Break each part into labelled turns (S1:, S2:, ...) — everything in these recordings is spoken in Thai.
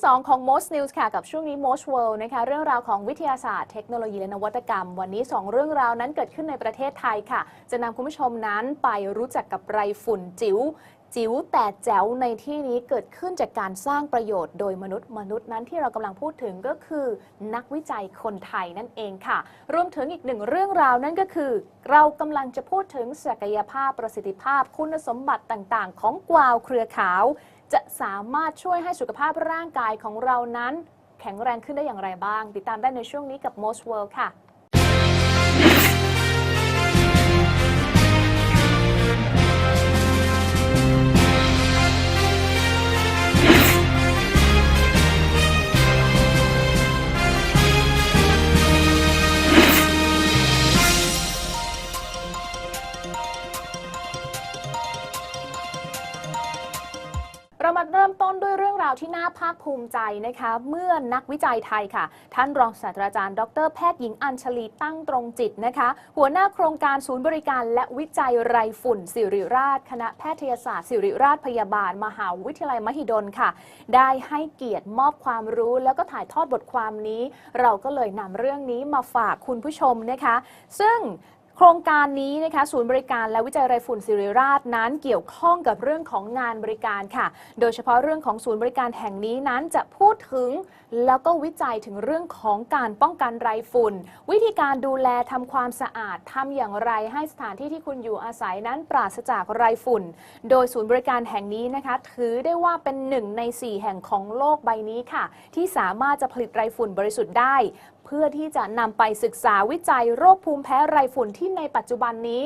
S1: ที่ 2 ของ Most News ค่ะ กับช่วงนี้ Most World นะคะเรื่องราวของวิทยาศาสตร์เทคโนโลยีและนวัตกรรม วันนี้ 2 เรื่องราวนั้นเกิดขึ้นในประเทศไทยค่ะ จะนำคุณผู้ชมนั้นไปรู้จักกับไรฝุ่นจิ๋วจิ๋วแต่แจ๋วในที่นี้เกิดขึ้นจากการสร้างประโยชน์โดยมนุษย์มนุษย์นั้นที่เรากำลังพูดถึงก็คือ นักวิจัยคนไทยนั่นเองค่ะ รวมถึงอีกหนึ่งเรื่องราวนั่นก็คือ เรากำลังจะพูดถึงศักยภาพประสิทธิภาพคุณสมบัติต่างๆ ของกวาวเครือขาว จะสามารถช่วยให้สุขภาพร่างกายของเรานั้น แข็งแรงขึ้นได้อย่างไรบ้าง ติดตามได้ในช่วงนี้กับ Most World ค่ะ เริ่มต้นด้วยเรื่องราวที่น่าภาคภูมิใจนะคะ เมื่อนักวิจัยไทยค่ะ ท่านรองศาสตราจารย์ ดรแพทย์หญิงอัญชลีตั้งตรงจิตนะคะ หัวหน้าโครงการศูนย์บริการและวิจัยไรฝุ่น สิริราช คณะแพทยศาสตร์ สิริราชพยาบาล มหาวิทยาลัยมหิดลค่ะ ได้ให้เกียรติมอบความรู้ แล้วก็ถ่ายทอดบทความนี้ เราก็เลยนำเรื่องนี้มาฝากคุณผู้ชมนะคะ ซึ่ง ครงการนี้นะคะศูนย์บริการและวิจัยไรฝุ่นสิริราชนั้นเกี่ยวข้องกับเรื่องของงานบริการค่ะ โดยเฉพาะเรื่องของศูนย์บริการแห่งนี้นั้นจะพูดถึง แล้วก็วิจัยถึงเรื่องของการป้องกันไรฝุ่น วิธีการดูแลทำความสะอาดทำอย่างไรให้สถานที่ที่คุณอยู่อาศัยนั้นปราศจากไรฝุ่น โดยศูนย์บริการแห่งนี้นะคะ ถือได้ว่าเป็นหนึ่งใน 4 แห่งของโลกใบนี้ค่ะ ที่สามารถจะผลิตไรฝุ่นบริสุทธิ์ได้ พื่อที่จะนำไปศึกษาวิจัยโรคภูมิแพ้ไรฝุ่นที่ในปัจจุบันนี้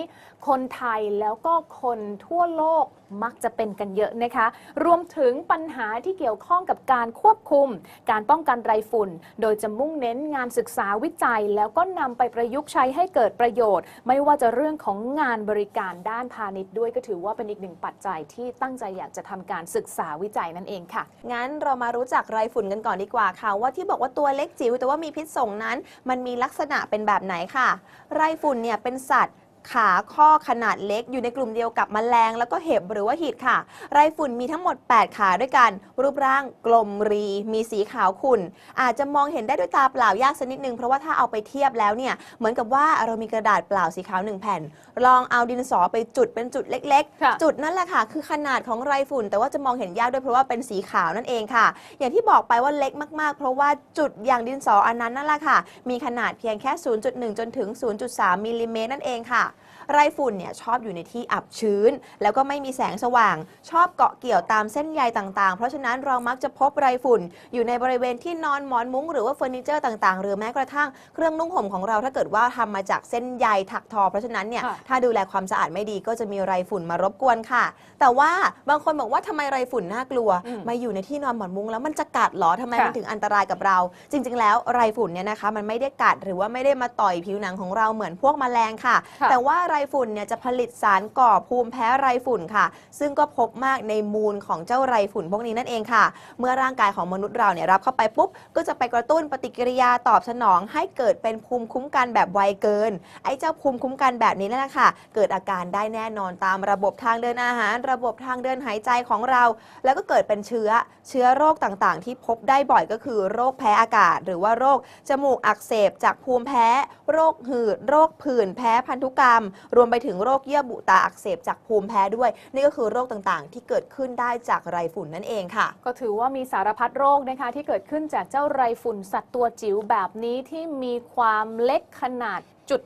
S1: คนไทยแล้วก็คนทั่วโลก มักจะเป็นกันเยอะนะคะ รวมถึงปัญหาที่เกี่ยวข้องกับการควบคุม การป้องกันไรฝุ่น โดยจะมุ่งเน้นงานศึกษาวิจัย แล้วก็นำไปประยุกต์ใช้ให้เกิดประโยชน์ ไม่ว่าจะเรื่องของงานบริการด้านพาณิชย์ด้วยก็ถือว่าเป็นอีกหนึ่งปัจจัยที่ตั้งใจอยากจะทำการศึกษาวิจัยนั่นเองค่ะ
S2: งั้นเรามารู้จักไรฝุ่นกันก่อนดีกว่าค่ะ ว่าที่บอกว่าตัวเล็กจิ๋วแต่ว่ามีพิษส่งนั้น มันมีลักษณะเป็นแบบไหนค่ะ ไรฝุ่นเนี่ยเป็นสัตว์ ขาข้อขนาดเล็กอยู่ในกลุ่มเดียวกับแมลง แล้วก็เห็บหรือว่าหีดค่ะ ไรฝุ่นมีทั้งหมด 8 ขาด้วยกัน รูปร่างกลมรี มีสีขาวขุ่น อาจจะมองเห็นได้ด้วยตาเปล่ายากสักนิดนึง เพราะว่าถ้าเอาไปเทียบแล้วเนี่ยเหมือนกับว่าเรามีกระดาษเปล่าสีขาวหนึ่งแผ่น ลองเอาดินสอไปจุดเป็นจุดเล็ก
S1: ค่ะ
S2: ๆจุดนั่นแหละค่ะ คือขนาดของไรฝุ่น แต่ว่าจะมองเห็นยากด้วยเพราะว่าเป็นสีขาวนั่นเองค่ะ อย่างที่บอกไปว่าเล็กมากๆ เพราะว่าจุดอย่างดินสออันนั้นนั่นแหละค่ะ มีขนาดเพียงแค่ 0.1 จนถึง 0.3มิลลิเมตรนั่นเองค่ะ ไรฝุ่นเนี่ยชอบอยู่ในที่อับชื้น แล้วก็ไม่มีแสงสว่าง ชอบเกาะเกี่ยวตามเส้นใยต่างๆ เพราะฉะนั้นเรามักจะพบไรฝุ่น อยู่ในบริเวณที่นอนหมอนมุ้งหรือว่าเฟอร์นิเจอร์ต่างๆ หรือแม้กระทั่งเครื่องนุ่งห่มของเราถ้าเกิดว่าทำมาจากเส้นใยถักทอ เพราะฉะนั้นเนี่ย
S1: ค่ะ
S2: ถ้าดูแลความสะอาดไม่ดีก็จะมีไรฝุ่นมารบกวนค่ะ แต่ว่าบางคนบอกว่าทำไมไรฝุ่นน่ากลัว
S1: อืม
S2: มาอยู่ในที่นอนหมอนมุ้งแล้วมันจะกัดเหรอทำไม
S1: ค่ะ
S2: มันถึงอันตรายกับเรา จริง ๆ แล้วไรฝุ่นเนี่ยนะคะมันไม่ได้กัดหรือว่าไม่ได้มาต่อยผิวหนังของเราเหมือนพวกแมลงค่ะ
S1: ค่ะ
S2: แต่ว่าไรฝุ่นเนี่ยจะผลิตสารก่อภูมิแพ้ไรฝุ่นค่ะ ซึ่งก็พบมากในมูลของเจ้าไรฝุ่นพวกนี้นั่นเองค่ะ เมื่อร่างกายของมนุษย์เราเนี่ยรับเข้าไปปุ๊บ ก็จะไปกระตุ้นปฏิกิริยาตอบสนอง ให้เกิดเป็นภูมิคุ้มกันแบบไวเกิน ไอ้เจ้าภูมิคุ้มกันแบบนี้นั่นแหละค่ะ เกิดอาการได้แน่นอนตามระบบทางเดินอาหาร ระบบทางเดินหายใจของเรา แล้วก็เกิดเป็นเชื้อเชื้อโรคต่างๆ ที่พบได้บ่อยก็คือ โรคแพ้อากาศ หรือว่าโรคจมูกอักเสบจากภูมิแพ้ โรคหืด โรคผื่นแพ้พันธุกรรมรวมไปถึงโรคเยื่อบุตาอักเสบจากภูมิแพ้ด้วย นี่ก็คือโรคต่างๆ ที่เกิดขึ้นได้จากไรฝุ่นนั่นเองค่ะ
S1: ก็ถือว่ามีสารพัดโรคนะคะที่เกิดขึ้นจากเจ้าไรฝุ่นสัตว์ตัวจิ๋วแบบนี้ที่มีความเล็กขนาดจุด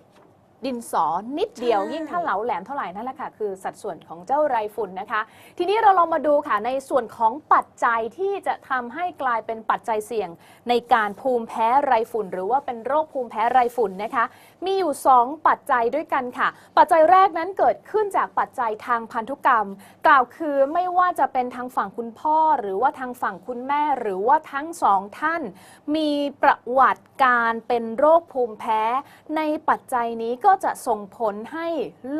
S1: ดินสอนิดเดียว
S2: ใช่
S1: ยิ่งถ้าเหลาแหลมเท่าไหร่นั่นแหละค่ะ คือสัดส่วนของเจ้าไรฝุ่นนะคะ ทีนี้เราลองมาดูค่ะในส่วนของปัจจัยที่จะทำให้กลายเป็นปัจจัยเสี่ยง ในการภูมิแพ้ไรฝุ่น หรือว่าเป็นโรคภูมิแพ้ไรฝุ่นนะคะ มีอยู่ 2 ปัจจัยด้วยกันค่ะ ปัจจัยแรกนั้นเกิดขึ้นจากปัจจัยทางพันธุกรรม กล่าวคือไม่ว่าจะเป็นทางฝั่งคุณพ่อ หรือว่าทางฝั่งคุณแม่หรือว่าทั้งสองท่าน มีประวัติการเป็นโรคภูมิแพ้ ในปัจจัยนี้ก็ก็จะส่งผลให้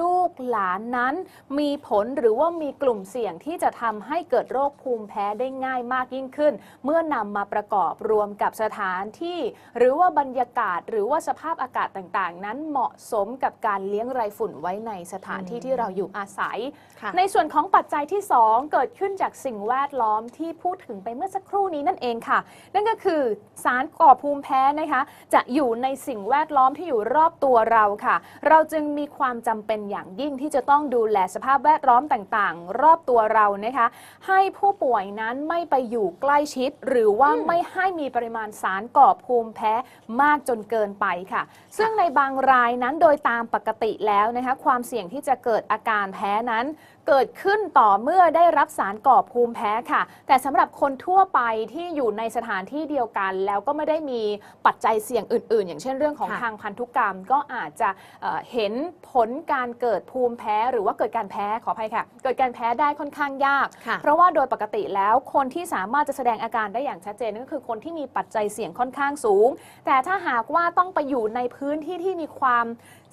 S1: ลูกหลานนั้น มีผลหรือว่ามีกลุ่มเสี่ยงที่จะทำให้เกิดโรคภูมิแพ้ได้ง่ายมากยิ่งขึ้น เมื่อนำมาประกอบรวมกับสถานที่ หรือว่าบรรยากาศหรือว่าสภาพอากาศต่างๆ นั้นเหมาะสมกับการเลี้ยงไรฝุ่นไว้ในสถานที่ที่เราอยู่อาศัย
S2: ค่ะ
S1: ในส่วนของปัจจัยที่ 2 เกิดขึ้นจากสิ่งแวดล้อมที่พูดถึงไปเมื่อสักครู่นี้นั่นเองค่ะ นั่นก็คือสารก่อภูมิแพ้นะคะ จะอยู่ในสิ่งแวดล้อมที่อยู่รอบตัวเราค่ะเราจึงมีความจำเป็นอย่างยิ่งที่จะต้องดูแลสภาพแวดล้อมต่างๆ รอบตัวเรานะคะ ให้ผู้ป่วยนั้นไม่ไปอยู่ใกล้ชิด หรือว่าไม่ให้มีปริมาณสารก่อภูมิแพ้มากจนเกินไปค่ะ ซึ่งในบางรายนั้นโดยตามปกติแล้วนะคะ ความเสี่ยงที่จะเกิดอาการแพ้นั้น เกิดขึ้นต่อเมื่อได้รับสารก่อภูมิแพ้ค่ะ แต่สำหรับคนทั่วไปที่อยู่ในสถานที่เดียวกัน แล้วก็ไม่ได้มีปัจจัยเสี่ยงอื่น ๆ อย่างเช่นเรื่องของ
S2: ค่ะ
S1: ทางพันธุกรรมก็อาจจะเอ่อเห็นผลการเกิดภูมิแพ้หรือว่าเกิดการแพ้ขออภัยค่ะ เกิดการแพ้ได้ค่อนข้างยาก
S2: ค่ะ
S1: เพราะว่าโดยปกติแล้วคนที่สามารถจะแสดงอาการได้อย่างชัดเจนนั่นก็คือคนที่มีปัจจัยเสี่ยงค่อนข้างสูง แต่ถ้าหากว่าต้องไปอยู่ในพื้นที่ที่มีความ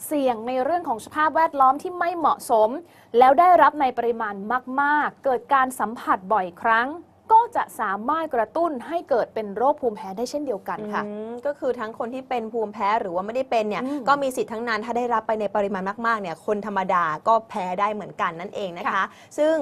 S1: เสี่ยงในเรื่องของสภาพแวดล้อมที่ไม่เหมาะสม แล้วได้รับในปริมาณมาก ๆ เกิดการสัมผัสบ่อยครั้งก็ จะสามารถกระตุ้นให้เกิดเป็นโรคภูมิแพ้ได้เช่นเดียวกันค่ะ
S2: อืมก็คือทั้งคนที่เป็นภูมิแพ้หรือว่าไม่ได้เป็นเนี่ย
S1: อืม
S2: ก็มีสิทธิ์ทั้งนั้นถ้าได้รับไปในปริมาณมากๆเนี่ยคนธรรมดาก็แพ้ได้เหมือนกันนั่นเองนะคะ
S1: ค่ะ
S2: ซึ่ง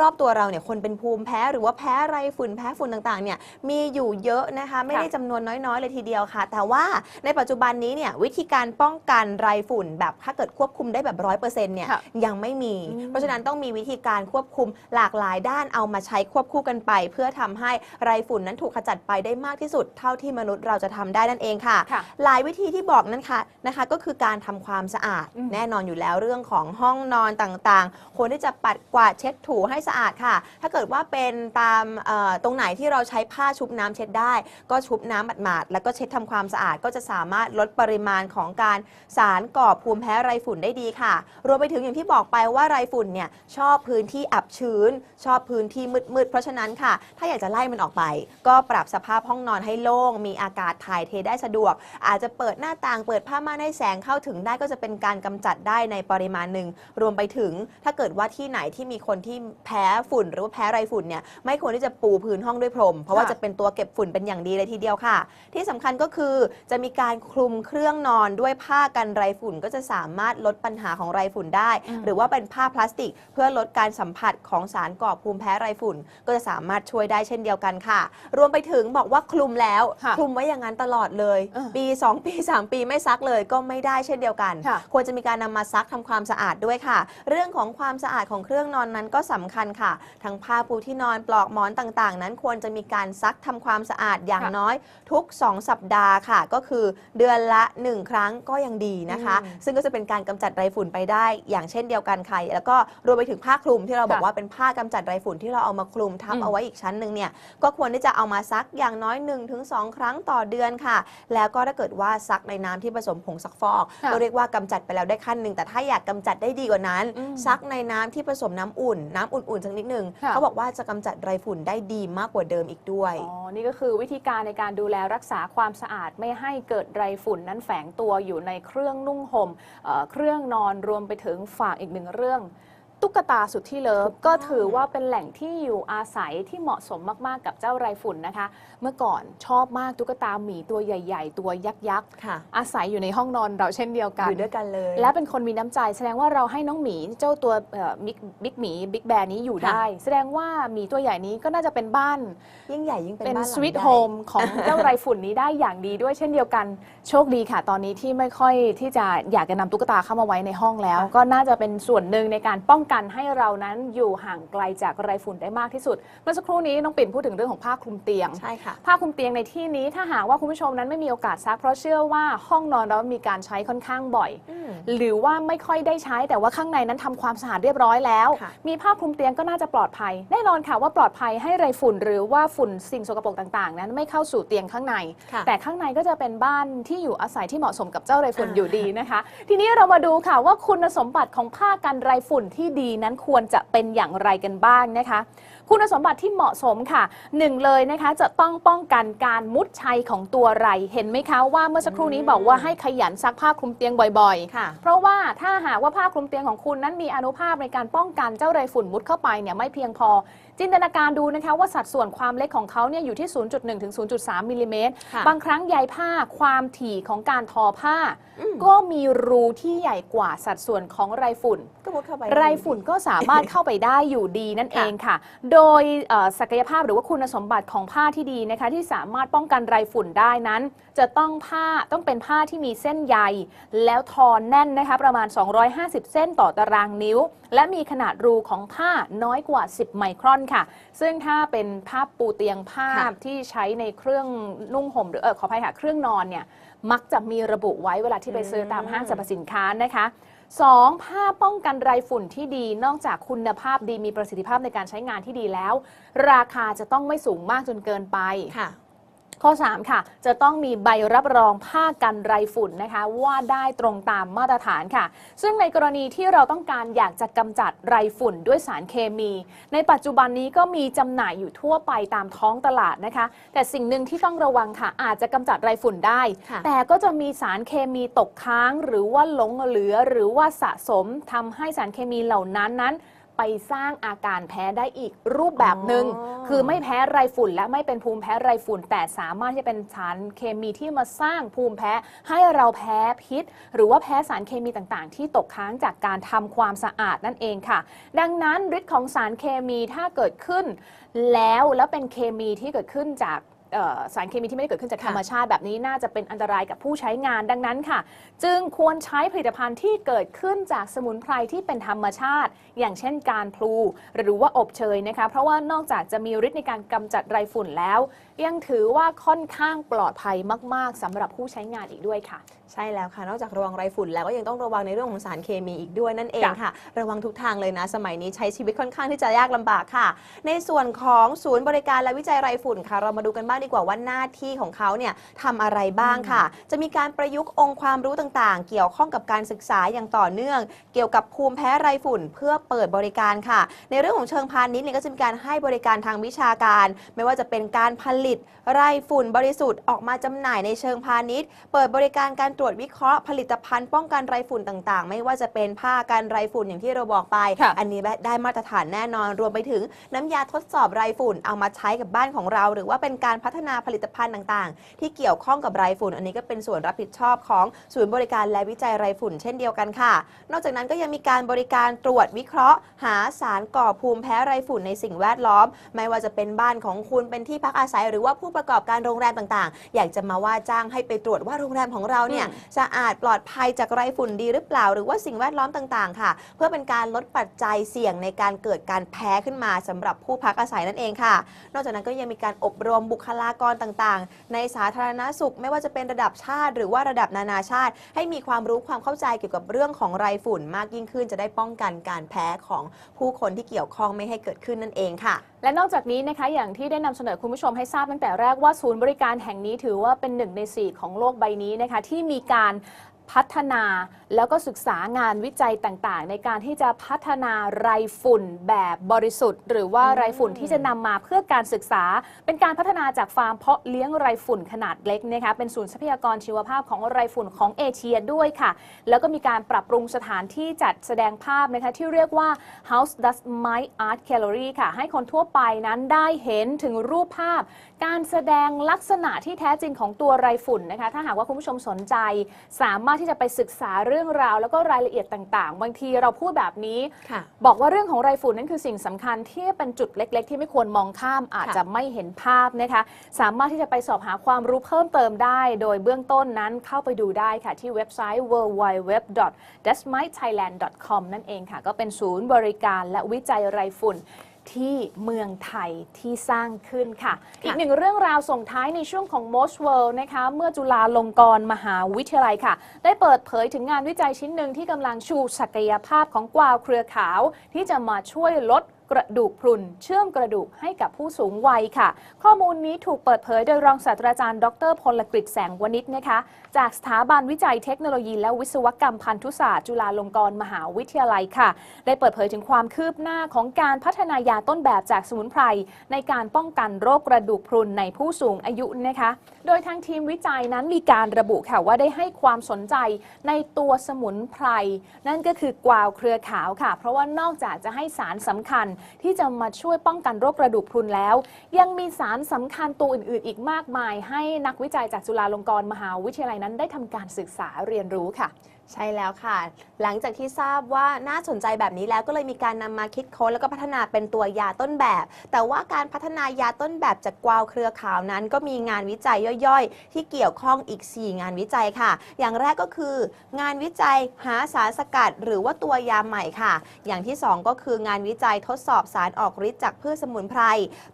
S2: รอบๆตัวเราเนี่ยคนเป็นภูมิแพ้หรือว่าแพ้ไรฝุ่นแพ้ฝุ่นต่างๆเนี่ยมีอยู่เยอะนะคะไม่ได้จำนวนน้อยๆเลยทีเดียวค่ะ แต่ว่าในปัจจุบันนี้เนี่ยวิธีการป้องกันไรฝุ่นแบบถ้าเกิดควบคุมได้แบบร้อยเปอร์เซ็นต์เนี่ย
S1: ค่ะ
S2: ยังไม่มี
S1: อืม
S2: เพราะฉะนั้นต้องมีวิธีการควบคุมหลากหลายด้านเอามาใช้ควบคู่กันไป เพื่อทำให้ไรฝุ่นนั้นถูกขจัดไปได้มากที่สุด เท่าที่มนุษย์เราจะทำได้นั่นเองค่ะ
S1: ค่ะ
S2: หลายวิธีที่บอกนั้นค่ะนะคะ ก็คือการทำความสะอาด
S1: อืม
S2: แน่นอนอยู่แล้วเรื่องของห้องนอนต่างๆควรที่จะปัดกวาดเช็ดถูให้สะอาดค่ะ ถ้าเกิดว่าเป็นตามเอ่อตรงไหนที่เราใช้ผ้าชุบน้ำเช็ดได้ ก็ชุบน้ำหมาดๆแล้วก็เช็ดทำความสะอาดก็จะสามารถลดปริมาณของการสารก่อภูมิแพ้ไรฝุ่นได้ดีค่ะ รวมไปถึงอย่างที่บอกไปว่าไรฝุ่นเนี่ยชอบพื้นที่อับชื้น ชอบพื้นที่มืดๆเพราะฉะนั้นค่ะถ้าอยากจะไล่มันออกไป ก็ปรับสภาพห้องนอนให้โล่ง มีอากาศถ่ายเทได้สะดวก อาจจะเปิดหน้าต่างเปิดผ้าม่านให้แสงเข้าถึงได้ก็จะเป็นการกำจัดได้ในปริมาณหนึ่งรวมไปถึงถ้าเกิดว่าที่ไหนที่มีคนที่แพ้ฝุ่น หรือว่าแพ้ไรฝุ่นเนี่ยไม่ควรที่จะปูพื้นห้องด้วยพรม เพราะว่า
S1: ค่ะ
S2: จะเป็นตัวเก็บฝุ่นเป็นอย่างดีเลยทีเดียวค่ะ ที่สำคัญก็คือจะมีการคลุมเครื่องนอนด้วยผ้ากันไรฝุ่นก็จะสามารถลดปัญหาของไรฝุ่นได้
S1: อืม
S2: หรือว่าเป็นผ้าพลาสติก เพื่อลดการสัมผัสของสารก่อภูมิแพ้ไรฝุ่น ก็จะสามารถช่วยได้เช่นเดียวกันค่ะ รวมไปถึงบอกว่าคลุมแล้ว
S1: ค่ะ
S2: คลุมไว้อย่างนั้นตลอดเลย
S1: เออ
S2: ปี 2 ปี 3 ปีไม่ซักเลยก็ไม่ได้เช่นเดียวกัน
S1: ค่ะ
S2: ควรจะมีการนำมาซักทำความสะอาดด้วยค่ะ เรื่องของความสะอาดของเครื่องนอนนั้นก็สำคัญค่ะ ทั้งผ้าปูที่นอนปลอกหมอนต่างๆ นั้นควรจะมีการซักทำความสะอาดอย่าง
S1: ค่ะ
S2: น้อยทุก 2 สัปดาห์ค่ะ ก็คือเดือนละ 1 ครั้งก็ยังดีนะคะ
S1: อืม
S2: ซึ่งก็จะเป็นการกำจัดไรฝุ่นไปได้ อย่างเช่นเดียวกันค่ะแล้วก็รวมไปถึงผ้าคลุมที่เราบอก
S1: ค่ะ
S2: ว่าเป็นผ้ากำจัดไรฝุ่นที่เราเอามาคลุมทับ
S1: อืม
S2: เอาไว้อีกชั้นหนึ่งเนี่ยก็ควรที่จะเอามาซักอย่างน้อย 1-2 ครั้งต่อเดือนค่ะ แล้วก็ถ้าเกิดว่าซักในน้ำที่ผสมผงซักฟอก
S1: ค่ะ
S2: ก็เรียกว่ากำจัดไปแล้วได้ขั้นหนึ่งแต่ถ้าอยากกำจัดได้ดีกว่านั้น
S1: อืม
S2: ซักในน้ำที่ผสมน้ำอุ่น น้ำอุ่นๆสักนิดหนึ่ง
S1: ค่ะ
S2: เขาบอกว่าจะกำจัดไรฝุ่นได้ดีมากกว่าเดิมอีกด้วย
S1: อ๋อนี่ก็คือวิธีการในการดูแลรักษาความสะอาดไม่ให้เกิดไรฝุ่นนั้นแฝงตัวอยู่ในเครื่องนุ่งห่มเอ่อเครื่องนอนรวมไปถึงฝากอีกหนึ่งเรื่อง ตุ๊กตาสุดที่เลิฟ
S2: ถูกต้อง
S1: ก็ถือว่าเป็นแหล่งที่อยู่อาศัยที่เหมาะสมมากๆกับเจ้าไรฝุ่นนะคะ เมื่อก่อนชอบมากตุ๊กตาหมีตัวใหญ่ ๆ ตัวยักษ์
S2: ค่ะ
S1: ๆอาศัยอยู่ในห้องนอนเราเช่นเดียวกัน
S2: อยู่ด้วยกันเลย
S1: และเป็นคนมีน้ำใจ แสดงว่าเราให้น้องหมีเจ้าตัวบิ๊กบิ๊กหมีบิ๊กแบร์นี้อยู่
S2: ค่ะ
S1: ได้ แสดงว่าหมีตัวใหญ่นี้ก็น่าจะเป็นบ้าน
S2: ยิ่งใหญ่ยิ่งเป็น
S1: เป็น
S2: บ้านหลัง
S1: สวิต
S2: ใหญ่
S1: โฮมของเจ้าไรฝุ่นนี้ได้อย่างดีด้วยเช่นเดียวกัน โชคดีค่ะ ตอนนี้ที่ไม่ค่อยที่จะอยากจะนำตุ๊กตาเข้ามาไว้ในห้องแล้ว
S2: ค่ะ
S1: ก็น่าจะเป็นส่วนหนึ่งในการป้องกันให้เรานั้นอยู่ห่างไกลจากไรฝุ่นได้มากที่สุด เมื่อสักครู่นี้น้องปิ่นพูดถึงเรื่องของผ้าคลุมเตียง
S2: ใช่ค่ะ
S1: ผ้าคลุมเตียงในที่นี้ถ้าหากว่าคุณผู้ชมนั้นไม่มีโอกาสซัก เพราะเชื่อว่าห้องนอนเรามีการใช้ค่อนข้างบ่อย
S2: อืม
S1: หรือว่าไม่ค่อยได้ใช้แต่ว่าข้างในนั้นทำความสะอาดเรียบร้อยแล้ว
S2: ค่ะ
S1: มีผ้าคลุมเตียงก็น่าจะปลอดภัย แน่นอนค่ะว่าปลอดภัยให้ไรฝุ่น หรือว่าฝุ่นสิ่งสกปรกต่างๆ นั้นไม่เข้าสู่เตียงข้างใน
S2: ค่ะ
S1: แต่ข้างในก็จะเป็นบ้านที่อยู่อาศัยที่เหมาะสมกับเจ้าไรฝุ่น
S2: อ่า
S1: อยู่ดีนะคะ ทีนี้เรามาดูค่ะว่าคุณสมบัติของผ้ากันไรฝุ่นที่ดีนั้นควรจะเป็นอย่างไรกันบ้างนะคะ คุณสมบัติที่เหมาะสมค่ะหนึ่งเลยนะคะจะต้องป้องกันการมุดชัยของตัวไรเห็นไหมคะว่าเมื่อสักครู่นี้บอกว่าให้ขยันซักผ้าคลุมเตียงบ่อยๆ
S2: ค่ะ
S1: เพราะว่าถ้าหากว่าผ้าคลุมเตียงของคุณนั้นมีอนุภาพในการป้องกันเจ้าไรฝุ่นมุดเข้าไปเนี่ยไม่เพียงพอจินตนาการดูนะคะว่าสัดส่วนความเล็กของเขาเนี่ยอยู่ที่ 0.1 ถึง 0.3 มิลลิเมตร
S2: ค่ะ
S1: บางครั้งใยผ้าความถี่ของการทอผ้า
S2: อืม
S1: ก็มีรูที่ใหญ่กว่าสัดส่วนของไรฝุ่น
S2: ก็มุดเข้าไป
S1: ไรฝุ่นก็สามารถเข้าไปได้อยู่ดีนั่นเองค่ะ โดยเอ่อศักยภาพหรือว่าคุณสมบัติของผ้าที่ดีนะคะที่สามารถป้องกันไรฝุ่นได้นั้น จะต้องผ้าต้องเป็นผ้าที่มีเส้นใย แล้วทอแน่นนะคะประมาณ 250 เส้นต่อตารางนิ้ว และมีขนาดรูของผ้าน้อยกว่า 10 ไมครอนค่ะ ซึ่งถ้าเป็นผ้าปูเตียงผ้า
S2: ค่ะ
S1: ที่ใช้ในเครื่องนุ่งห่มหรือเออขออภัยค่ะเครื่องนอนเนี่ยมักจะมีระบุไว้เวลาที่ไปซื้อตามห้างสรรพสินค้านะคะ 2. ผ้าป้องกันไรฝุ่นที่ดีนอกจากคุณภาพดีมีประสิทธิภาพในการใช้งานที่ดีแล้ว ราคาจะต้องไม่สูงมากจนเกินไป
S2: ค่ะ
S1: ข้อ 3 ค่ะ จะต้องมีใบรับรองผ้ากันไรฝุ่นนะคะ ว่าได้ตรงตามมาตรฐานค่ะ ซึ่งในกรณีที่เราต้องการอยากจะกำจัดไรฝุ่นด้วยสารเคมี ในปัจจุบันนี้ก็มีจำหน่ายอยู่ทั่วไปตามท้องตลาดนะคะ แต่สิ่งหนึ่งที่ต้องระวังค่ะ อาจจะกำจัดไรฝุ่นได้
S2: ค่ะ
S1: แต่ก็จะมีสารเคมีตกค้าง หรือว่าหลงเหลือหรือว่าสะสมทำให้สารเคมีเหล่านั้นนั้น ไปสร้างอาการแพ้ได้อีกรูปแบบหนึ่ง
S2: อ๋อ
S1: คือไม่แพ้ไรฝุ่น และไม่เป็นภูมิแพ้ไรฝุ่น แต่สามารถที่จะเป็นสารเคมีที่มาสร้างภูมิแพ้ให้เราแพ้พิษ หรือว่าแพ้สารเคมีต่างๆ ที่ตกค้างจากการทำความสะอาดนั่นเองค่ะ ดังนั้นฤทธิ์ของสารเคมีถ้าเกิดขึ้น แล้วแล้วเป็นเคมีที่เกิดขึ้นจากเอ่อ สารเคมีที่ไม่ได้เกิดขึ้นจาก
S2: ค่ะ
S1: ธรรมชาติแบบนี้น่าจะเป็นอันตรายกับผู้ใช้งานดังนั้นค่ะ จึงควรใช้ผลิตภัณฑ์ที่เกิดขึ้นจากสมุนไพรที่เป็นธรรมชาติ อย่างเช่นการพลูหรือว่าอบเชยนะคะ เพราะว่านอกจากจะมีฤทธิ์ในการกำจัดไรฝุ่นแล้วยังถือว่าค่อนข้างปลอดภัยมาก ๆสำหรับผู้ใช้งานอีกด้วยค่ะ
S2: ใช่แล้วค่ะ นอกจากระวังไรฝุ่นแล้วก็ยังต้องระวังในเรื่องของสารเคมีอีกด้วยนั่นเอง
S1: ค่ะ
S2: ค่ะระวังทุกทางเลยนะ สมัยนี้ใช้ชีวิตค่อนข้างที่จะยากลำบากค่ะ ในส่วนของศูนย์บริการและวิจัยไรฝุ่นค่ะ เรามาดูกันบ้างดีกว่าว่าหน้าที่ของเขาเนี่ยทำอะไรบ้างค่ะ จะมีการประยุกต์องค์ความรู้ต่างๆ เกี่ยวข้องกับการศึกษาอย่างต่อเนื่อง เกี่ยวกับภูมิแพ้ไรฝุ่น เพื่อเปิดบริการค่ะ ในเรื่องของเชิงพาณิชย์เนี่ยก็จะมีการให้บริการทางวิชาการ ไม่ว่าจะเป็นการผลิตไรฝุ่นบริสุทธิ์ออกมาจำหน่ายในเชิงพาณิชย์ เปิดบริการการตรวจวิเคราะห์ผลิตภัณฑ์ป้องกันไรฝุ่นต่างๆ ไม่ว่าจะเป็นผ้ากันไรฝุ่นอย่างที่เราบอกไป
S1: ค่ะ
S2: อันนี้ได้มาตรฐานแน่นอนรวมไปถึงน้ำยาทดสอบไรฝุ่นเอามาใช้กับบ้านของเรา หรือว่าเป็นการพัฒนาผลิตภัณฑ์ต่างๆ ที่เกี่ยวข้องกับไรฝุ่น อันนี้ก็เป็นส่วนรับผิดชอบของศูนย์บริการและวิจัยไรฝุ่น เช่นเดียวกันค่ะ นอกจากนั้นก็ยังมีการบริการตรวจวิเคราะห์ หาสารก่อภูมิแพ้ไรฝุ่นในสิ่งแวดล้อม ไม่ว่าจะเป็นบ้านของคุณเป็นที่พักอาศัยหรือว่าผู้ประกอบการโรงแรมต่างๆ อยากจะมาว่าจ้างให้ไปตรวจว่าโรงแรมของเราเนี่ย
S1: อืม
S2: สะอาดปลอดภัยจากไรฝุ่นดีหรือเปล่า หรือว่าสิ่งแวดล้อมต่างๆ ค่ะ เพื่อเป็นการลดปัจจัยเสี่ยงในการเกิดการแพ้ขึ้นมาสำหรับผู้พักอาศัยนั่นเองค่ะ นอกจากนั้นก็ยังมีการอบรมบุคลากรต่างๆ ในสาธารณสุขไม่ว่าจะเป็นระดับชาติ หรือว่าระดับนานาชาติ ให้มีความรู้ความเข้าใจเกี่ยวกับเรื่องของไรฝุ่น มากยิ่งขึ้นจะได้ป้องกันการแพ้ของผู้คนที่เกี่ยวข้องไม่ให้เกิดขึ้นนั่นเองค่ะ
S1: และนอกจากนี้นะคะอย่างที่ได้นำเสนอคุณผู้ชมให้ทราบตั้งแต่แรกว่าศูนย์บริการแห่งนี้ถือว่าเป็นหนึ่งในสี่ของโลกใบนี้นะคะที่มีการ พัฒนา แล้วก็ศึกษางานวิจัยต่างๆ ในการที่จะพัฒนาไรฝุ่นแบบบริสุทธิ์ หรือว่า
S2: อืม
S1: ไรฝุ่นที่จะนำมาเพื่อการศึกษา เป็นการพัฒนาจากฟาร์มเพาะเลี้ยงไรฝุ่นขนาดเล็กนะคะเป็นศูนย์ทรัพยากรชีวภาพของไรฝุ่นของเอเชียด้วยค่ะ แล้วก็มีการปรับปรุงสถานที่จัดแสดงภาพนะคะที่เรียกว่า House Dust Mite Art Gallery ค่ะ ให้คนทั่วไปนั้นได้เห็นถึงรูปภาพ การแสดงลักษณะที่แท้จริงของตัวไรฝุ่นนะคะถ้าหากว่าคุณผู้ชมสนใจสามารถที่จะไปศึกษาเรื่องราว แล้วก็รายละเอียดต่างๆ บางทีเราพูดแบบนี้
S2: ค่ะ
S1: บอกว่าเรื่องของไรฝุ่นนั่นคือสิ่งสำคัญที่เป็นจุดเล็ก ๆ ที่ไม่ควรมองข้ามอาจจะไม่เห็นภาพนะคะ สามารถที่จะไปสอบหาความรู้เพิ่มเติมได้ โดยเบื้องต้นนั้นเข้าไปดูได้ค่ะ ที่เว็บไซต์ www.dustmitethailand.com นั่นเองค่ะ ก็เป็นศูนย์บริการและวิจัยไรฝุ่น ที่เมืองไทยที่สร้างขึ้นค่ะ อีกหนึ่งเรื่องราวส่งท้ายในช่วงของ Most World นะคะ เมื่อจุฬาลงกรณ์มหาวิทยาลัยค่ะ ได้เปิดเผยถึงงานวิจัยชิ้นหนึ่งที่กำลังชูศักยภาพของกวาวเครือขาว ที่จะมาช่วยลดกระดูกพรุนเชื่อมกระดูกให้กับผู้สูงวัยค่ะ ข้อมูลนี้ถูกเปิดเผยโดยรองศาสตราจารย์ ดรพลกฤษแสงวณิชนะคะ จากสถาบันวิจัยเทคโนโลยี และวิศวกรรมพันธุศาสตร์จุฬาลงกรณ์มหาวิทยาลัยค่ะ ได้เปิดเผยถึงความคืบหน้าของการพัฒนายาต้นแบบจากสมุนไพรในการป้องกันโรคกระดูกพรุนในผู้สูงอายุนะคะ โดยทางทีมวิจัยนั้นมีการระบุค่ะว่าได้ให้ความสนใจในตัวสมุนไพรนั่นก็คือกวาวเครือขาวค่ะ เพราะว่านอกจากจะให้สารสำคัญที่จะมาช่วยป้องกันโรคกระดูกพรุนแล้ว ยังมีสารสำคัญตัวอื่น ๆ อีกมากมาย ให้นักวิจัยจากจุฬาลงกรณ์มหาวิทยาลัยนั้นได้ทำการศึกษาเรียนรู้ค่ะ
S2: ใช่แล้วค่ะ หลังจากที่ทราบว่าน่าสนใจแบบนี้แล้วก็เลยมีการนำมาคิดค้นแล้วก็พัฒนาเป็นตัวยาต้นแบบ แต่ว่าการพัฒนายาต้นแบบจากกวาวเครือขาวนั้น ก็มีงานวิจัยย่อยๆ ที่เกี่ยวข้องอีก 4 งานวิจัยค่ะ อย่างแรกก็คือ งานวิจัยหาสารสกัด หรือว่าตัวยาใหม่ค่ะ อย่างที่ 2 ก็คืองานวิจัยทดสอบสารออกฤทธิ์จากพืชสมุนไพร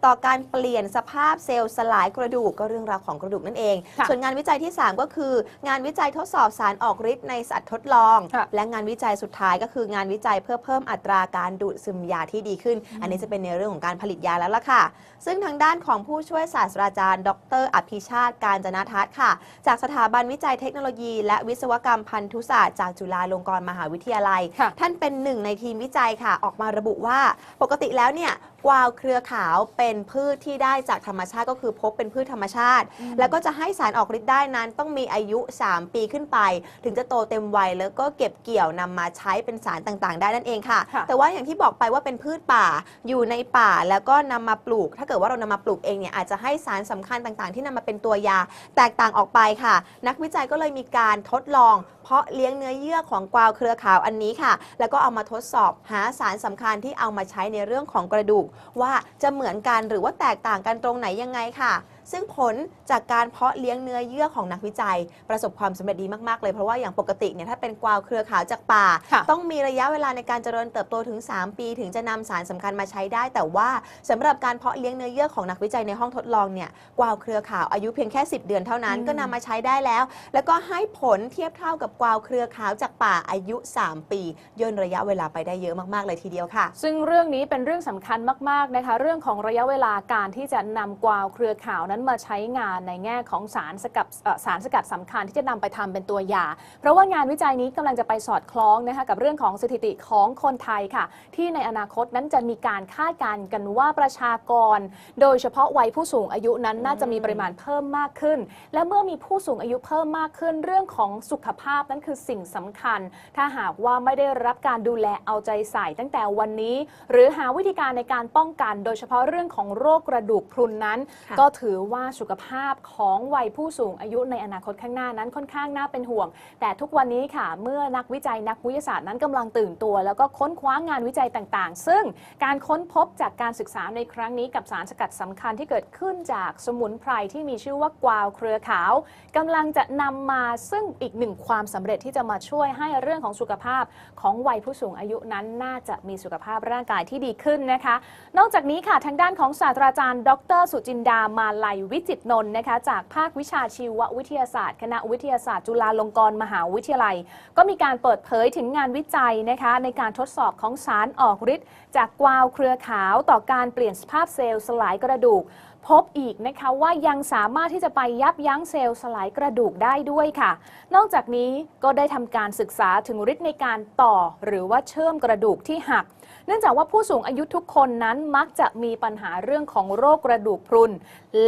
S2: ต่อการเปลี่ยนสภาพเซลล์สลายกระดูกก็เรื่องราวของกระดูกนั่นเอง
S1: ค่ะ
S2: ส่วนงานวิจัยที่ 3 ก็คือ งานวิจัยทดสอบสารออกฤทธิ์ในสัตว์ทดลอง
S1: ค่ะ
S2: และงานวิจัยสุดท้ายก็คืองานวิจัยเพื่อเพิ่มอัตราการดูดซึมยาที่ดีขึ้น อันนี้จะเป็นในเรื่องของการผลิตยาแล้วล่ะค่ะ ซึ่งทางด้านของผู้ช่วยศาสตราจารย์ ดร อภิชาติการจนทัศน์ค่ะ จากสถาบันวิจัยเทคโนโลยี และวิศวกรรมพันธุศาสตร์จากจุฬาลงกรณ์มหาวิทยาลัย
S1: ค่ะ
S2: ท่านเป็นหนึ่งในทีมวิจัยค่ะ ออกมาระบุว่าปกติแล้วเนี่ย กวาวเครือขาวเป็นพืชที่ได้จากธรรมชาติก็คือพบเป็นพืชธรรมชาติ แล้วก็จะให้สารออกฤทธิ์ได้นั้นต้องมีอายุ 3 ปีขึ้นไป ถึงจะโตเต็มวัยแล้วก็เก็บเกี่ยวนำมาใช้เป็นสารต่างๆ ได้นั่นเองค่ะ
S1: ค่ะ
S2: แต่ว่าอย่างที่บอกไปว่าเป็นพืชป่าอยู่ในป่าแล้วก็นำมาปลูก ถ้าเกิดว่าเรานำมาปลูกเองเนี่ยอาจจะให้สารสำคัญต่างๆ ที่นำมาเป็นตัวยาแตกต่างออกไปค่ะ นักวิจัยก็เลยมีการทดลอง เพาะเลี้ยงเนื้อเยื่อของกวาวเครือขาวอันนี้ค่ะ แล้วก็เอามาทดสอบหาสารสำคัญที่เอามาใช้ในเรื่องของกระดูกว่าจะเหมือนกันหรือว่าแตกต่างกันตรงไหนยังไงค่ะ ซึ่งผลจากการเพาะเลี้ยงเนื้อเยื่อของนักวิจัย ประสบความสำเร็จดีมากๆเลยเพราะว่าอย่างปกติเนี่ยถ้าเป็นกวาวเครือขาวจากป่า
S1: ค่ะ
S2: ต้องมีระยะเวลาในการเจริญเติบโตถึง 3 ปีถึงจะนำสารสำคัญมาใช้ได้ แต่ว่าสำหรับการเพาะเลี้ยงเนื้อเยื่อของนักวิจัยในห้องทดลองเนี่ยกวาวเครือขาวอายุเพียงแค่ 10 เดือนเท่านั้น
S1: อืม
S2: ก็นำมาใช้ได้แล้ว แล้วก็ให้ผลเทียบเท่ากับกวาวเครือขาวจากป่าอายุ 3 ปีย่นระยะเวลาไปได้เยอะมากๆเลยทีเดียวค่ะ
S1: ซึ่งเรื่องนี้เป็นเรื่องสำคัญมากๆนะคะเรื่องของระยะเวลาการที่จะนำกวาวเครือขาวนั้นมาใช้งานในแง่ของสารสกัดเอ่อสารสกัดสำคัญที่จะนำไปทำเป็นตัวยา เพราะว่างานวิจัยนี้กำลังจะไปสอดคล้องนะคะกับเรื่องของสถิติของคนไทยค่ะ ที่ในอนาคตนั้นจะมีการคาดการณ์กันว่าประชากร โดยเฉพาะวัยผู้สูงอายุนั้นน่าจะมีปริมาณเพิ่มมากขึ้น และเมื่อมีผู้สูงอายุเพิ่มมากขึ้น เรื่องของสุขภาพนั้นคือสิ่งสำคัญ ถ้าหากว่าไม่ได้รับการดูแลเอาใจใส่ ตั้งแต่วันนี้ หรือหาวิธีการในการป้องกัน โดยเฉพาะเรื่องของโรคกระดูกพรุนนั้น
S2: ค่ะ
S1: ก็ถือว่าสุขภาพของวัยผู้สูงอายุในอนาคตข้างหน้านั้นค่อนข้างน่าเป็นห่วง แต่ทุกวันนี้ค่ะ เมื่อนักวิจัยนักวิทยาศาสตร์นั้นกำลังตื่นตัว แล้วก็ค้นคว้างานวิจัยต่างๆ ซึ่งการค้นพบจากการศึกษาในครั้งนี้กับสารสกัดสำคัญที่เกิดขึ้นจากสมุนไพรที่มีชื่อว่ากวาวเครือขาวกำลังจะนำมาซึ่งอีกหนึ่งความสำเร็จที่จะมาช่วยให้เรื่องของสุขภาพของวัยผู้สูงอายุนั้นน่าจะมีสุขภาพร่างกายที่ดีขึ้นนะคะ นอกจากนี้ค่ะทางด้านของศาสตราจารย์ ดร สุจินดามาลัยวิจิตนนท์นะคะจากภาควิชาชีววิทยาศาสตร์ คณะวิทยาศาสตร์ จุฬาลงกรณ์มหาวิทยาลัย ก็มีการเปิดเผยถึงงานวิจัยนะคะในการทดสอบของสารออกฤทธิ์จากกวาวเครือขาวต่อการเปลี่ยนสภาพเซลล์สลายกระดูก พบอีกนะคะว่ายังสามารถที่จะไปยับยั้งเซลล์สลายกระดูกได้ด้วยค่ะ นอกจากนี้ก็ได้ทำการศึกษาถึงฤทธิ์ในการต่อ หรือว่าเชื่อมกระดูกที่หัก เนื่องจากว่าผู้สูงอายุทุกคนนั้นมักจะมีปัญหาเรื่องของโรคกระดูกพรุน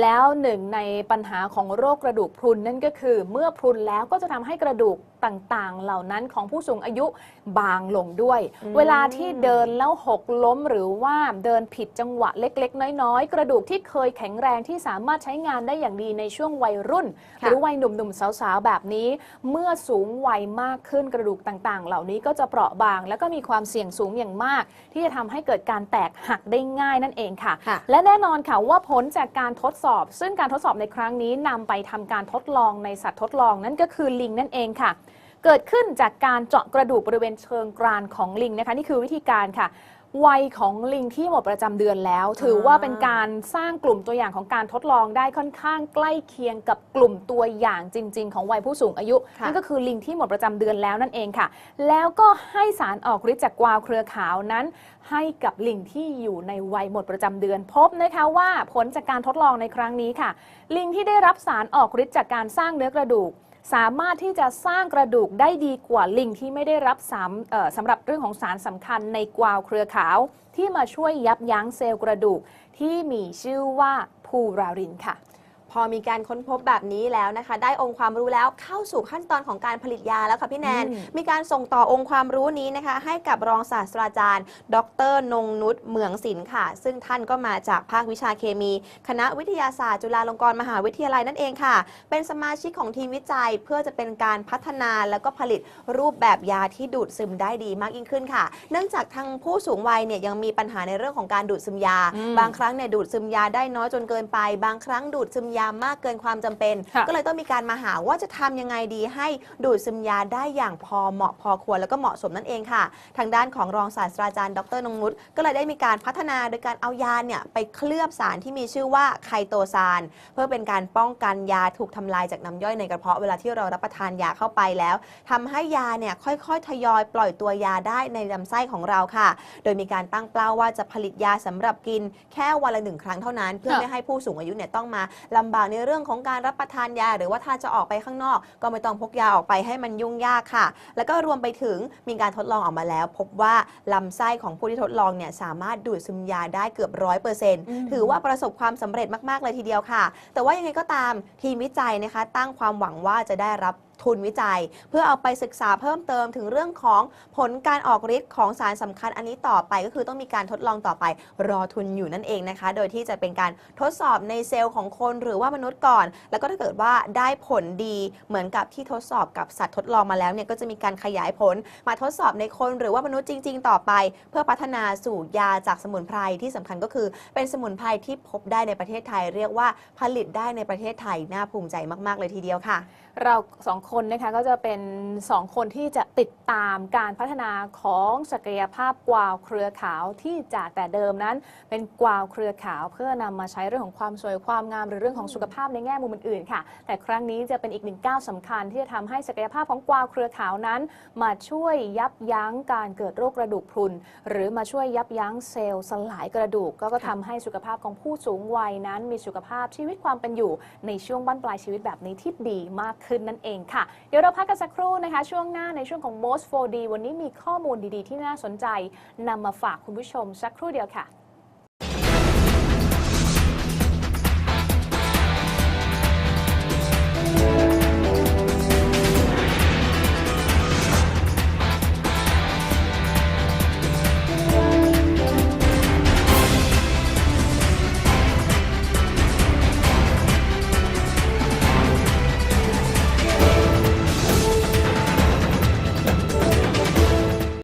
S1: แล้วหนึ่งในปัญหาของโรคกระดูกพรุนนั่นก็คือเมื่อพรุนแล้วก็จะทำให้กระดูกต่างๆ เหล่านั้นของผู้สูงอายุบางลงด้วย
S2: อืม
S1: เวลาที่เดินแล้วหกล้มหรือว่าเดินผิดจังหวะเล็ก ๆ น้อยๆ กระดูกที่เคยแข็งแรงที่สามารถใช้งานได้อย่างดีในช่วงวัยรุ่นห
S2: ค่ะ
S1: รือวัยหนุ่มๆสาวๆแบบนี้ เมื่อสูงวัยมากขึ้นกระดูกต่างๆ เหล่านี้ก็จะเปราะบาง แล้วก็มีความเสี่ยงสูงอย่างมาก ที่จะทำให้เกิดการแตกหักได้ง่ายนั่นเองค่ะ
S2: ค่ะ
S1: และแน่นอนค่ะว่าผลจากการทดสอบ ซึ่งการทดสอบในครั้งนี้นำไปทำการทดลองในสัตว์ทดลองนั่นก็คือลิงนั่นเองค่ะเกิดขึ้นจากการเจาะกระดูกบริเวณเชิงกรานของลิงนะคะ นี่คือวิธีการค่ะ วัยของลิงที่หมดประจำเดือนแล้ว ถือว่าเป็นการสร้างกลุ่มตัวอย่างของการทดลองได้ค่อนข้างใกล้เคียงกับกลุ่มตัวอย่างจริง ๆ ของวัยผู้สูงอายุ
S2: ค่ะ
S1: นั่นก็คือลิงที่หมดประจำเดือนแล้วนั่นเองค่ะ แล้วก็ให้สารออกฤทธิ์จากกวาวเครือขาวนั้น ให้กับลิงที่อยู่ในวัยหมดประจำเดือน พบนะคะว่าผลจากการทดลองในครั้งนี้ค่ะ ลิงที่ได้รับสารออกฤทธิ์จากการสร้างเนื้อกระดูก สามารถที่จะสร้างกระดูกได้ดีกว่าลิงที่ไม่ได้รับสารสำหรับเรื่องของสารสำคัญในกวาวเครือขาว ที่มาช่วยยับยั้งเซลล์กระดูกที่มีชื่อว่าพูรารินค่ะ
S2: พอมีการค้นพบแบบนี้แล้วนะคะ ได้องค์ความรู้แล้วเข้าสู่ขั้นตอนของการผลิตยาแล้วค่ะพี่แนน
S1: อืม
S2: มีการส่งต่อองค์ความรู้นี้นะคะ ให้กับรองศาสตราจารย์ ดร นงนุชเหมืองศิลป์ค่ะ ซึ่งท่านก็มาจากภาควิชาเคมี คณะวิทยาศาสตร์ จุฬาลงกรณ์มหาวิทยาลัยนั่นเองค่ะ เป็นสมาชิกของทีมวิจัยเพื่อจะเป็นการพัฒนาแล้วก็ผลิตรูปแบบยาที่ดูดซึมได้ดีมากยิ่งขึ้นค่ะ เนื่องจากทางผู้สูงวัยเนี่ยยังมีปัญหาในเรื่องของการดูดซึมยา
S1: อืม
S2: บางครั้งเนี่ยดูดซึมยาได้น้อยจนเกินไป บางครั้งดูดซึมยามากเกินความจำเป็น
S1: ค่ะ
S2: ก็เลยต้องมีการมาหาว่าจะทำยังไงดีให้ดูดซึมยาได้อย่างพอเหมาะพอควรแล้วก็เหมาะสมนั่นเองค่ะ ทางด้านของรองศาสตราจารย์ดรนงนุชก็เลยได้มีการพัฒนาโดยการเอายาเนี่ยไปเคลือบสารที่มีชื่อว่าไคโตซานเพื่อเป็นการป้องกันยาถูกทำลายจากน้ำย่อยในกระเพาะเวลาที่เรารับประทานยาเข้าไปแล้วทำให้ยาเนี่ยค่อยๆทยอยปล่อยตัวยาได้ในลำไส้ของเราค่ะ โดยมีการตั้งเป้าว่าจะผลิตยาสำหรับกินแค่วันละหนึ่งครั้งเท่านั้น เพื่อ
S1: ค่ะ
S2: ไม่ให้ผู้สูงอายุเนี่ยต้องมาลำบากในเรื่องของการรับประทานยา หรือว่าถ้าจะออกไปข้างนอก ก็ไม่ต้องพกยาออกไปให้มันยุ่งยากค่ะ แล้วก็รวมไปถึงมีการทดลองออกมาแล้ว พบว่าลำไส้ของผู้ที่ทดลองเนี่ยสามารถดูดซึมยาได้เกือบร้อยเปอร์เซ็นต์
S1: อืม
S2: ถือว่าประสบความสำเร็จมากๆเลยทีเดียวค่ะ แต่ว่ายังไงก็ตามทีมวิจัยนะคะ ตั้งความหวังว่าจะได้รับทุนวิจัย เพื่อเอาไปศึกษาเพิ่มเติมถึงเรื่องของผลการออกฤทธิ์ของสารสำคัญอันนี้ต่อไป ก็คือต้องมีการทดลองต่อไปรอทุนอยู่นั่นเองนะคะ โดยที่จะเป็นการทดสอบในเซลล์ของคนหรือว่ามนุษย์ก่อน แล้วก็ถ้าเกิดว่าได้ผลดีเหมือนกับที่ทดสอบกับสัตว์ทดลองมาแล้วเนี่ยก็จะมีการขยายผลมาทดสอบในคนหรือว่ามนุษย์จริง ๆ ต่อไป เพื่อพัฒนาสู่ยาจากสมุนไพรที่สำคัญก็คือ เป็นสมุนไพรที่พบได้ในประเทศไทย เรียกว่าผลิตได้ในประเทศไทยน่าภูมิใจมาก ๆ เลยทีเดียวค่ะ
S1: เราสองคนนะคะก็จะเป็นสองคนที่จะติดตามการพัฒนาของศักยภาพกวาวเครือขาวที่จากแต่เดิมนั้น เป็นกวาวเครือขาว เพื่อนำมาใช้เรื่องของความสวยความงาม หรือเรื่องของสุขภาพในแง่มุมอื่นๆค่ะ แต่ครั้งนี้จะเป็นอีกหนึ่งก้าวสำคัญที่จะทำให้ศักยภาพของกวาวเครือขาวนั้น มาช่วยยับยั้งการเกิดโรคกระดูกพรุน หรือมาช่วยยับยั้งเซลล์สลายกระดูก ก็ก็ทำให้สุขภาพของผู้สูงวัยนั้น มีสุขภาพชีวิตความเป็นอยู่ ในช่วงบั้นปลายชีวิตแบบนี้ที่ดีมากขึ้นนั่นเองค่ะค่ะ เดี๋ยวเราพักกันสักครู่นะคะ ช่วงหน้าในช่วงของ Most 4D วันนี้มีข้อมูลดีๆ ที่น่าสนใจนำมาฝากคุณผู้ชมสักครู่เดียวค่ะ